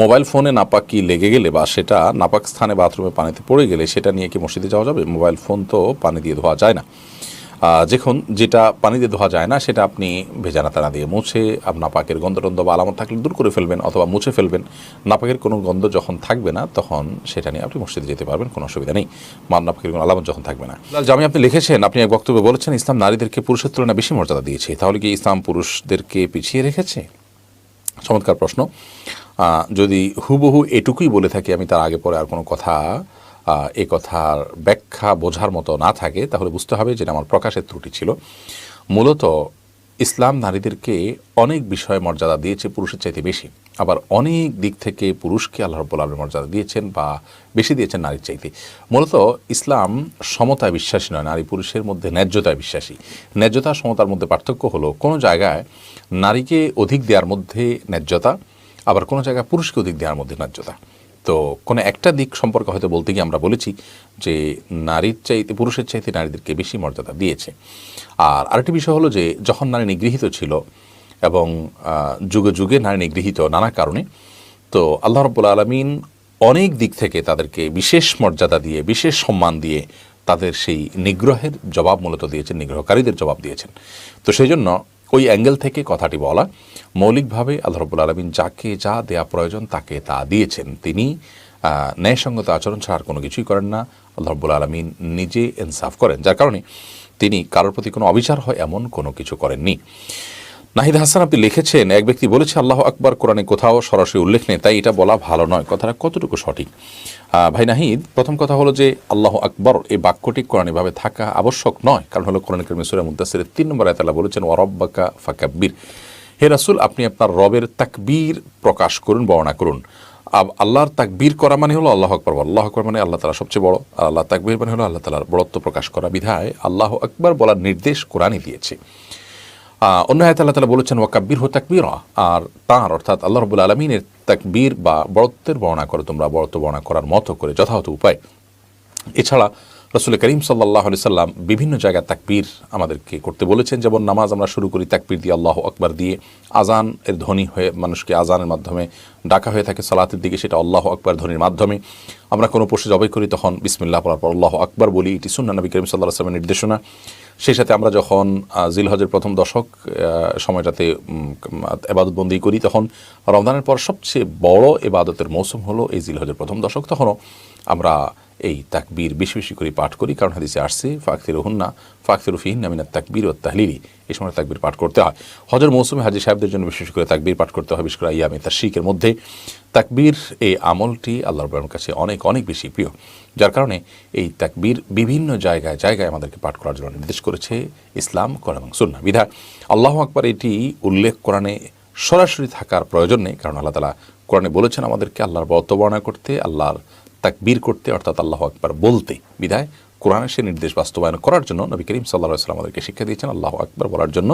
Mobile ফোনে নাপাকি লেগে গেলে বা সেটা নাপাক স্থানে বাথরুমে পানিতে পড়ে গেলে সেটা নিয়ে কি মসজিদে যাওয়া যাবে? মোবাইল ফোন তো পানি দিয়ে ধোয়া যায় না। যখন যেটা পানি দিয়ে ধোয়া যায় না, সেটা আপনি ভেজা নাতানা দিয়ে মুছে নাপাকের গন্ধ টন্ধ বা আলামত থাকলে দূর করে ফেলবেন অথবা মুছে ফেলবেন। নাপাকের কোনো গন্ধ যখন থাকবে না, তখন সেটা নিয়ে আপনি মসজিদে যেতে পারবেন, কোনো অসুবিধা নেই। মান নাপাকের কোনো আলামত যখন থাকবে না। জামি আপনি লিখেছেন, আপনি এক বক্তব্যে বলেছেন, ইসলাম নারীদেরকে পুরুষের তুলনায় বেশি মর্যাদা দিয়েছে। তাহলে কি ইসলাম পুরুষদেরকে পিছিয়ে রেখেছে? চমৎকার প্রশ্ন। যদি হুবহু এটুকুই বলে থাকি, আমি তার আগে পরে আর কোনো কথা এ কথার ব্যাখ্যা বোঝার মতো না থাকে, তাহলে বুঝতে হবে যেটা আমার প্রকাশের ত্রুটি ছিল। মূলত ইসলাম নারীদেরকে অনেক বিষয়ে মর্যাদা দিয়েছে পুরুষের চাইতে বেশি। আবার অনেক দিক থেকে পুরুষকে আল্লাহ রব্বুল মর্যাদা দিয়েছেন বা বেশি দিয়েছেন নারীর চাইতে। মূলত ইসলাম সমতায় বিশ্বাসী নয়, নারী পুরুষের মধ্যে ন্যায্যতায় বিশ্বাসী। ন্যায্যতা সমতার মধ্যে পার্থক্য হলো, কোনো জায়গায় নারীকে অধিক দেওয়ার মধ্যে ন্যায্যতা আবার কোনো জায়গায় পুরুষকে অধিক দেওয়ার মধ্যে ন্যায্যতা। তো কোনো একটা দিক সম্পর্কে হয়তো বলতে গিয়ে আমরা বলেছি যে নারীর চাইতে, পুরুষের চাইতে নারীদেরকে বেশি মর্যাদা দিয়েছে। আর আরেকটি বিষয় হলো যে যখন নারী নিগৃহীত ছিল এবং যুগে যুগে নারী নিগৃহীত নানা কারণে, তো আল্লাহ রব্বুল আলমিন অনেক দিক থেকে তাদেরকে বিশেষ মর্যাদা দিয়ে, বিশেষ সম্মান দিয়ে তাদের সেই নিগ্রহের জবাব মূলত দিয়েছেন, নিগ্রহকারীদের জবাব দিয়েছেন। তো সেই জন্য ওই অ্যাঙ্গেল থেকে কথাটি বলা, মৌলিকভাবে আল্লাহ রব্বুল আলমিন যাকে যা দেয়া প্রয়োজন তাকে তা দিয়েছেন। তিনি ন্যায়সঙ্গত আচরণ ছাড়া কোনো কিছুই করেন না। আল্লাহ রব্বুল আলমিন নিজে ইনসাফ করেন, যার কারণে তিনি কারোর প্রতি কোনো অবিচার হয় এমন কোনো কিছু করেননি। নাহিদ হাসান আপনি লিখেছেন, এক ব্যক্তি বলেছে, আল্লাহ আকবার, কোরআনে কোথাও সরাসরি উল্লেখ নেই, তাই এটা বলা ভালো নয়। কথাটা কতটুকু সঠিক? ভাই নাহিদ, প্রথম কথা হলো যে, আল্লাহ আকবর, এই বাক্যটি কোরআনিভাবে থাকা আবশ্যক নয়। কারণ হলো কোরআন করিম সুরা তিন নম্বর আয়তাল্লাহ বলেছেন ওয়ারব্বাকা ফাকাব্বির। হে রাসুল, আপনি আপনার রবের তাকবীর প্রকাশ করুন, বর্ণনা করুন। আব- আল্লাহর তাকবীর করা মানে হলো আল্লাহ আকবর আল্লাহ আকবর মানে আল্লাহ তালা সবচেয়ে বড়, আর আল্লাহ তাকবীর মানে হলো আল্লাহ তালার বড়ত্ব প্রকাশ করা বিধায় আল্লাহ আকবর বলার নির্দেশ কোরআনই দিয়েছে। অন্য হায়াত আল্লাহ তালা বলেছেন, ওয়াকাব্বির হো তাকবির আর তাঁর, অর্থাৎ আল্লাহ রবুল আলমিনের তাকবীর বা বড়ত্বের বর্ণনা করো তোমরা বড়ত্ব বর্ণনা করার মতো করে যথাযথ উপায়। এছাড়া রসুল করিম সাল্লাহ সাল্লাম বিভিন্ন জায়গায় তাকবীর আমাদেরকে করতে বলেছেন। যেমন নামাজ আমরা শুরু করি, তাকবীর দিয়ে আল্লাহ আকবার দিয়ে আজান এর ধ্বনি হয়ে মানুষকে আজানের মাধ্যমে ডাকা হয়ে থাকে, সালাতের দিকে সেটা আল্লাহ আকবার ধ্বনির মাধ্যমে। আমরা কোনো পশু জবাই করি তখন বিসমিল্লাহ পড়ার পর আল্লাহ আকবার বলি, এটি সুন্না নবী করিম সাল্লাহ আসলামের নির্দেশনা। সেই সাথে আমরা যখন জিলহজের প্রথম দশক সময়টাতে এবাদতবন্দি করি, তখন রমজানের পর সবচেয়ে বড় এবাদতের মৌসুম হলো এই জিলহজের প্রথম দশক। তখনও আমরা এই তাকবীর বেশি বেশি করে পাঠ করি, কারণ হাদিসে আসছে ফাকতির হুন্না ফাকতির ফিহিন নামিনা তাকবীর ও তাহলিলি। এই সময় তাকবীর পাঠ করতে হয়। হজর মৌসুমে হাজি সাহেবদের জন্য বিশেষ করে তাকবীর পাঠ করতে হয়, বিশেষ করে ইয়ামে তার শিখের মধ্যে। তাকবীর এই আমলটি আল্লাহ রবের কাছে অনেক অনেক বেশি প্রিয়, যার কারণে এই তাকবীর বিভিন্ন জায়গায় জায়গায় আমাদেরকে পাঠ করার জন্য নির্দেশ করেছে ইসলাম কোরআন এবং সুন্না বিধা আল্লাহ আকবার এটি উল্লেখ কোরআনে সরাসরি থাকার প্রয়োজন নেই, কারণ আল্লাহ তালা কোরআনে বলেছেন আমাদেরকে আল্লাহর বর্তবর্ণনা করতে, আল্লাহর তাকবীর করতে, অর্থাৎ আল্লাহ আকবার বলতে বিধায় কোরআনের সে নির্দেশ বাস্তবায়ন করার জন্য নবী করিম সাল্লাহ সাল্লাম আমাদেরকে শিক্ষা দিয়েছেন আল্লাহ আকবার বলার জন্য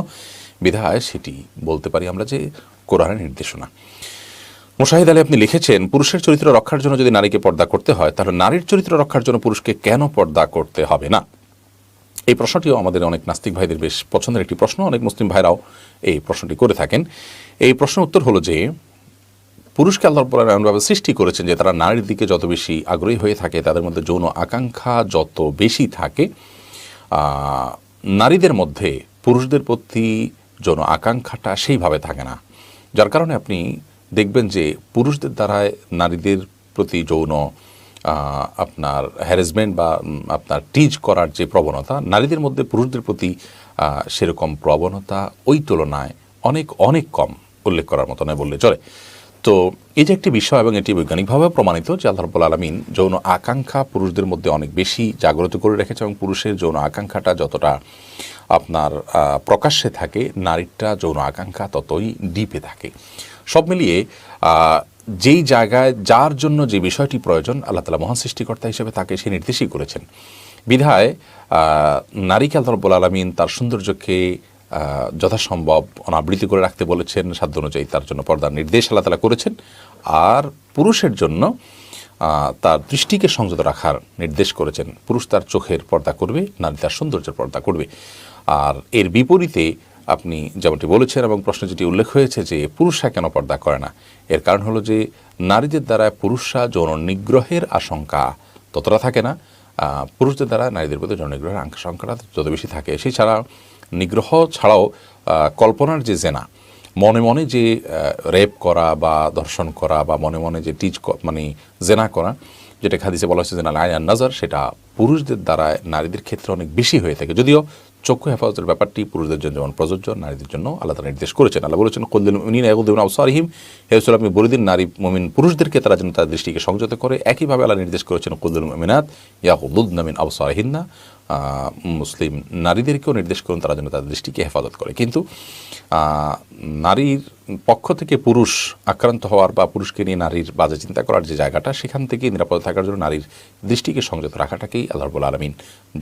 বিধায় সেটি বলতে পারি আমরা যে কোরআনের নির্দেশনা। মুশাহিদ আলী আপনি লিখেছেন, পুরুষের চরিত্র রক্ষার জন্য যদি নারীকে পর্দা করতে হয়, তাহলে নারীর চরিত্র রক্ষার জন্য পুরুষকে কেন পর্দা করতে হবে না? এই প্রশ্নটিও আমাদের অনেক নাস্তিক ভাইদের বেশ পছন্দের একটি প্রশ্ন। অনেক মুসলিম ভাইরাও এই প্রশ্নটি করে থাকেন। এই প্রশ্নের উত্তর হলো যে পুরুষকে আল্লাহ রব্বুল আলামিন এমনভাবে সৃষ্টি করেছেন যে তারা নারীর দিকে যত বেশি আগ্রহী হয়ে থাকে, তাদের মধ্যে যৌন আকাঙ্ক্ষা যত বেশি থাকে নারীদের মধ্যে পুরুষদের প্রতি যৌন আকাঙ্ক্ষাটা সেইভাবে থাকে না। যার কারণে আপনি দেখবেন যে পুরুষদের দ্বারায় নারীদের প্রতি যৌন আপনার হ্যারাসমেন্ট বা আপনার টিজ করার যে প্রবণতা, নারীদের মধ্যে পুরুষদের প্রতি সেরকম প্রবণতা ওই তুলনায় অনেক অনেক কম, উল্লেখ করার মতো নয় বললে চলে। তো এই যে একটি বিষয় এবং এটি বৈজ্ঞানিকভাবে প্রমাণিত যে আল্লাহ রব্বুল আলমিন যৌন আকাঙ্ক্ষা পুরুষদের মধ্যে অনেক বেশি জাগ্রত করে রেখেছে এবং পুরুষের যৌন আকাঙ্ক্ষাটা যতটা আপনার প্রকাশ্যে থাকে, নারীরটা যৌন আকাঙ্ক্ষা ততই ডিপে থাকে। সব মিলিয়ে যেই জায়গায় যার জন্য যে বিষয়টি প্রয়োজন, আল্লাহ তালা মহান সৃষ্টিকর্তা হিসেবে তাকে সে নির্দেশই করেছেন। বিধায় নারীকে আল্লাহ রব্বুল আলমিন তার সৌন্দর্যকে যথাসম্ভব অনাবৃত করে রাখতে বলেছেন, সাধ্য অনুযায়ী তার জন্য পর্দার নির্দেশ আল্লাহ তালা করেছেন। আর পুরুষের জন্য তার দৃষ্টিকে সংযত রাখার নির্দেশ করেছেন। পুরুষ তার চোখের পর্দা করবে, নারী তার সৌন্দর্যের পর্দা করবে। আর এর বিপরীতে আপনি যেমনটি বলেছেন এবং প্রশ্নে যেটি উল্লেখ হয়েছে যে পুরুষরা কেন পর্দা করে না? এর কারণ হলো যে নারীদের দ্বারা পুরুষরা যৌন নিগ্রহের আশঙ্কা ততটা থাকে না। পুরুষদের দ্বারা নারীদের প্রতি যৌন নিগ্রহের আশঙ্কাটা যত বেশি থাকে। সেই ছাড়া নিগ্রহ ছাড়াও কল্পনার যে জেনা, মনে মনে যে রেপ করা বা ধর্ষণ করা বা মনে মনে যে টিচ মানে জেনা করা, যেটা খাদিসে বলা হচ্ছে যে না লাইন নজর সেটা পুরুষদের দ্বারা নারীদের ক্ষেত্রে অনেক বেশি হয়ে থাকে। যদিও চক্ষু হেফাজতের ব্যাপারটি পুরুষদের জন্য যেমন প্রযোজ্য, নারীদের জন্য আল্লাহ তালা নির্দেশ করেছেন। আল্লাহ বলেছেন কল্লিন মিন এগুদ্দিন আউসারহিম হেউসুল আপনি বলে দিন, নারী মমিন পুরুষদেরকে তারা যেন তার দৃষ্টিকে সংযত করে। একইভাবে আল্লাহ নির্দেশ করেছেন কুদ্দুল মিনাত নামিন আউসারহিন্না মুসলিম নারীদেরকেও নির্দেশ করুন, তারা যেন তাদের দৃষ্টিকে হেফাজত করে। কিন্তু নারীর পক্ষ থেকে পুরুষ আক্রান্ত হওয়ার বা পুরুষকে নিয়ে নারীর বাজে চিন্তা করার যে জায়গাটা, সেখান থেকে নিরাপদে থাকার জন্য নারীর দৃষ্টিকে সংযত রাখাটাকেই আল্লাহ রবুল আলমিন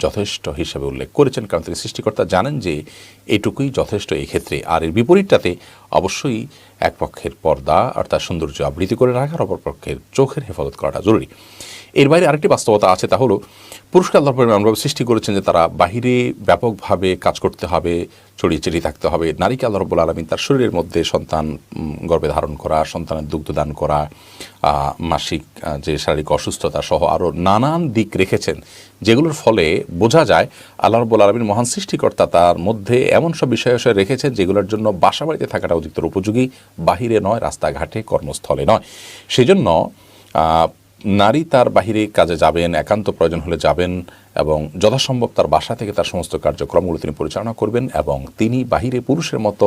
যথেষ্ট হিসেবে উল্লেখ করেছেন। কারণ তিনি সৃষ্টিকর্তা জানেন যে এটুকুই যথেষ্ট এই ক্ষেত্রে আর এর বিপরীতটাতে অবশ্যই এক পক্ষের পর্দা তার সৌন্দর্য আবৃত্তি করে রাখার, অপর পক্ষের চোখের হেফাজত করাটা জরুরি। এর বাইরে আরেকটি বাস্তবতা আছে, তা হলো পুরস্কার আল্লাহ সৃষ্টি করেছেন যে তারা বাহিরে ব্যাপকভাবে কাজ করতে হবে ছড়িয়ে ছিটিয়ে থাকতে হবে। নারীকে আল্লাহ রব্বুল আলমিন তার শরীরের মধ্যে সন্তান গর্ভে ধারণ করা, সন্তানের দুগ্ধদান করা মাসিক যে শারীরিক অসুস্থতা সহ আরও নানান দিক রেখেছেন, যেগুলোর ফলে বোঝা যায় আল্লাহ রব্বুল আলমিন মহান সৃষ্টিকর্তা তার মধ্যে এমন সব বিষয় বিষয় রেখেছেন যেগুলোর জন্য বাসা বাড়িতে থাকাটা অধিকতর উপযোগী। বাহিরে নয়, রাস্তাঘাটে, কর্মস্থলে নয়। সেজন্য নারী তার বাহিরে কাজে যাবেন, একান্ত প্রয়োজন হলে যাবেন এবং যথাসম্ভব তার বাসা থেকে তার সমস্ত কার্যক্রমগুলো তিনি পরিচালনা করবেন এবং তিনি বাহিরে পুরুষের মতো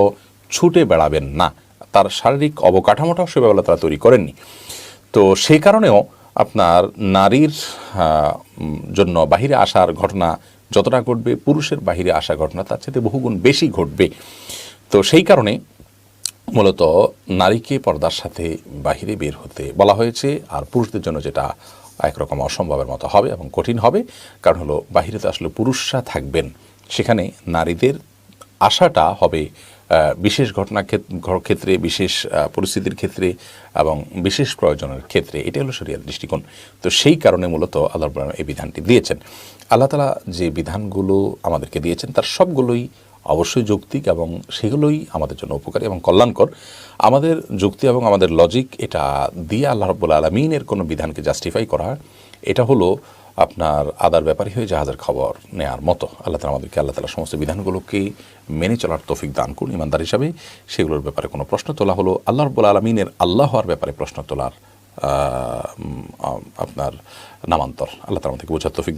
ছুটে বেড়াবেন না। তার শারীরিক অবকাঠামোটাও সেভাবে তারা তৈরি করেননি। তো সেই কারণেও আপনার নারীর জন্য বাহিরে আসার ঘটনা যতটা ঘটবে, পুরুষের বাহিরে আসা ঘটনা তার সাথে বহুগুণ বেশি ঘটবে। তো সেই কারণে মূলত নারীকে পর্দার সাথে বাহিরে বের হতে বলা হয়েছে, আর পুরুষদের জন্য যেটা একরকম অসম্ভবের মতো হবে এবং কঠিন হবে, কারণ হলো বাহিরে তো আসলে পুরুষরা থাকবেন। সেখানে নারীদের আশাটা হবে বিশেষ ঘটনা ক্ষেত- ক্ষেত্রে, বিশেষ পরিস্থিতির ক্ষেত্রে এবং বিশেষ প্রয়োজনের ক্ষেত্রে। এটা হলো শরিয়ার দৃষ্টিকোণ। তো সেই কারণে মূলত আল্লাহ এই বিধানটি দিয়েছেন। আল্লাহ তালা যে বিধানগুলো আমাদেরকে দিয়েছেন, তার সবগুলোই অবশ্যই যৌক্তিক এবং সেগুলোই আমাদের জন্য উপকারী এবং কল্যাণকর। আমাদের যুক্তি এবং আমাদের লজিক এটা দিয়ে আল্লাহ রব্বুল আলমিনের কোনো বিধানকে জাস্টিফাই করা, এটা হলো আপনার আদার ব্যাপারই হয়ে জাহাজের খবর নেয়ার মতো। আল্লাহ তালা আমাদেরকে আল্লাহ তালা সমস্ত বিধানগুলোকে মেনে চলার তৌফিক দান করুন ইমানদার হিসাবে। সেগুলোর ব্যাপারে কোনো প্রশ্ন তোলা হলো, আল্লাহ রব্বুল আলমিনের আল্লাহ হওয়ার ব্যাপারে প্রশ্ন তোলার আপনার নামান্তর। আল্লাহ তালা আমাদেরকে বোঝার তৌফিক